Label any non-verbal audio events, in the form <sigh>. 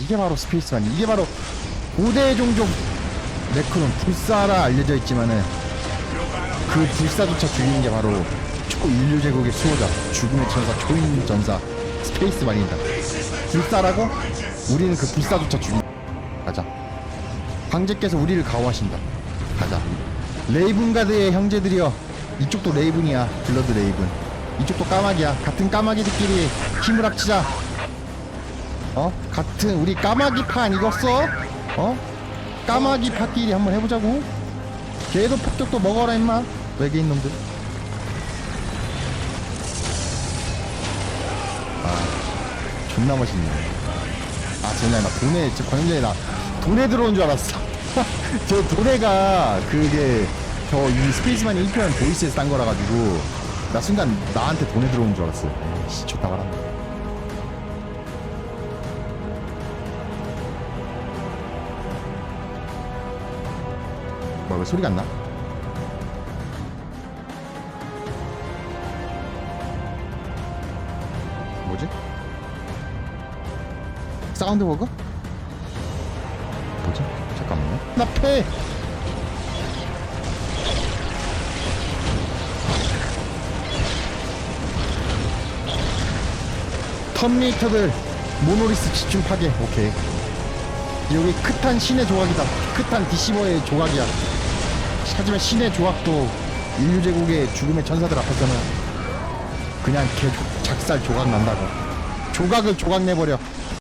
이게 바로 스페이스만 이게 바로 고대 종족 네크론 불사라 알려져 있지만은 그 불사조차 죽이는 게 바로 초 인류 제국의 수호자 죽음의 천사 초인 전사 스페이스만이다. 불사라고? 우리는 그 불사조차 죽인 가자. 황제께서 우리를 가호하신다. 가자. 레이븐가드의 형제들이여 이쪽도 레이븐이야. 블러드 레이븐. 이쪽도 까마귀야. 같은 까마귀들끼리 힘을 합치자 어? 같은 우리 까마귀 파 아니겠어? 어? 까마귀 파끼리 한번 해보자고. 걔도 폭격도 먹어라 임마. 외계인 놈들. 아 존나 멋있네. 아 쟤네 나 돈에 저 관련자에 나 돈에 들어온 줄 알았어. <laughs> 저 돈에가 그게 저 이 스페이스만이 1편 보이스에서 딴 거라 가지고 나 순간 나한테 돈에 들어온 줄 알았어 씨 좋다 가라 뭐야 왜 소리가 안 나? 뭐지? 사운드 버그? 뭐지? 잠깐만요 나 패! 텀미터들 모노리스 집중 파괴 오케이 여기 크탄 신의 조각이다. 크탄 디시버의 조각이야. 하지만 신의 조각도 인류 제국의 죽음의 천사들 앞에서는 그냥 개 조- 작살 조각 난다고. 조각을 조각 내버려